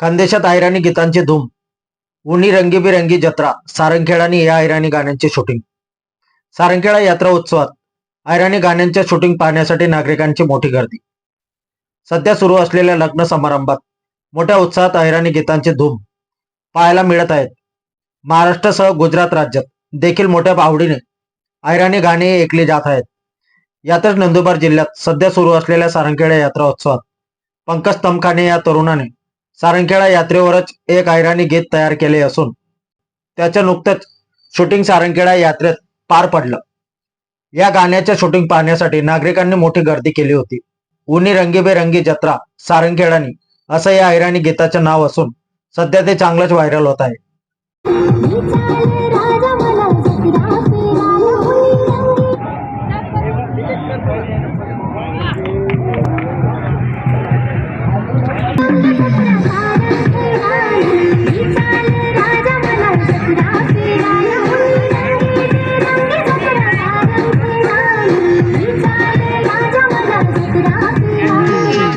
खानदेशात आयराणी गीतांची धूम उनी रंगीबिरंगी जत्रा सारंगखेडानी या आयराणी गाण्यांचे शूटिंग सारंगखेडा यात्रा उत्सवात आयराणी गाण्यांचे शूटिंग पाहण्यासाठी नागरिकांची मोठी गर्दी. सध्या सुरू असलेल्या लग्न समारंभात मोठ्या उत्साहात आयराणी गीतांची धूम पाहायला मिळत आहेत. महाराष्ट्रासह गुजरात राज्यात देखील मोठ्या आवडीने आयराणी गाणी ऐकली जात आहेत. यातच नंदुरबार जिल्ह्यात सध्या सुरू असलेल्या सारंगखेडा यात्रा उत्सवात पंकज तमखाने या तरुणाने सारंगखेडा यात्रेवरच एक ऐराणी गीत तयार केले असून त्याचं नुकतंच शूटिंग सारंगखेडा यात्रेत पार पडलं या गाण्याचे शूटिंग पाहण्यासाठी नागरिकांनी मोठी गर्दी केली होती उनी रंगीबेरंगी जत्रा सारंगखेडानी असं या ऐराणी गीताचे नाव असून सध्या ते चांगलंच व्हायरल होत आहे